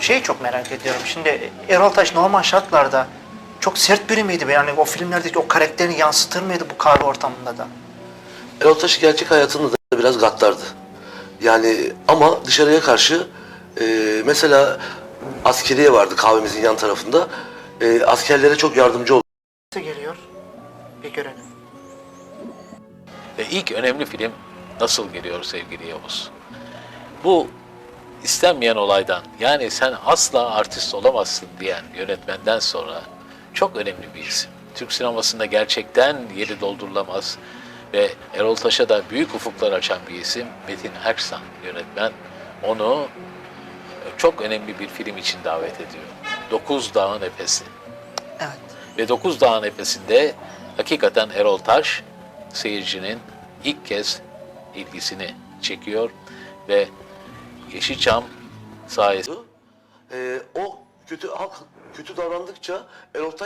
Şeyi çok merak ediyorum. Şimdi Erol Taş normal şartlarda çok sert biri miydi? Yani o filmlerdeki o karakterini yansıtır mıydı bu kahve ortamında da? Erol Taş gerçek hayatında da biraz gaddardı. Yani ama dışarıya karşı e, mesela askeriye vardı kahvemizin yan tarafında. E, askerlere çok yardımcı oldu. Nasıl geliyor? Bir görelim. Ve ilk önemli film nasıl geliyor sevgili Yavuz? Bu istenmeyen olaydan yani sen asla artist olamazsın diyen yönetmenden sonra çok önemli bir isim. Türk sinemasında gerçekten yeri doldurulamaz ve Erol Taş'a da büyük ufuklar açan bir isim Metin Erksan yönetmen. Onu çok önemli bir film için davet ediyor. Dokuz Dağın Efesi. Evet. Ve Dokuz Dağın Efesi'nde hakikaten Erol Taş seyircinin ilk kez ilgisini çekiyor ve Yeşilçam sayesinde. E, o kötü halk kötü davrandıkça Erol Taş